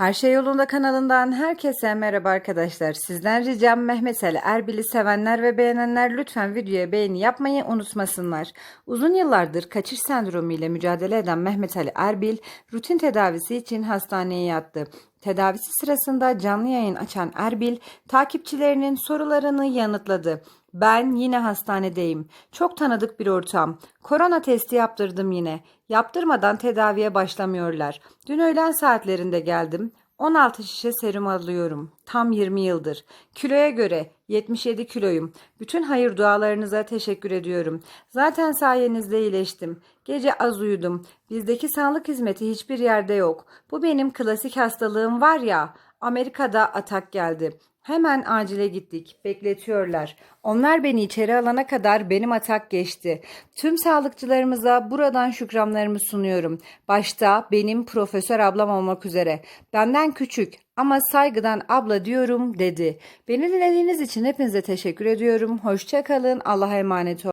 Her Şey Yolunda kanalından herkese merhaba arkadaşlar. Sizden ricam Mehmet Ali Erbil'i sevenler ve beğenenler lütfen videoya beğeni yapmayı unutmasınlar. Uzun yıllardır kaçış sendromu ile mücadele eden Mehmet Ali Erbil rutin tedavisi için hastaneye yattı. Tedavisi sırasında canlı yayın açan Erbil takipçilerinin sorularını yanıtladı. Ben yine hastanedeyim. Çok tanıdık bir ortam. Korona testi yaptırdım yine. Yaptırmadan tedaviye başlamıyorlar. Dün öğlen saatlerinde geldim. 16 şişe serum alıyorum. Tam 20 yıldır. Kiloya göre 77 kiloyum. Bütün hayır dualarınıza teşekkür ediyorum. Zaten sayenizde iyileştim. Gece az uyudum. Bizdeki sağlık hizmeti hiçbir yerde yok. Bu benim klasik hastalığım var ya. Amerika'da atak geldi. Hemen acile gittik. Bekletiyorlar. Onlar beni içeri alana kadar benim atak geçti. Tüm sağlıkçılarımıza buradan şükranlarımı sunuyorum. Başta benim profesör ablam olmak üzere. Benden küçük ama saygıdan abla diyorum dedi. Beni dinlediğiniz için hepinize teşekkür ediyorum. Hoşça kalın. Allah'a emanet olun.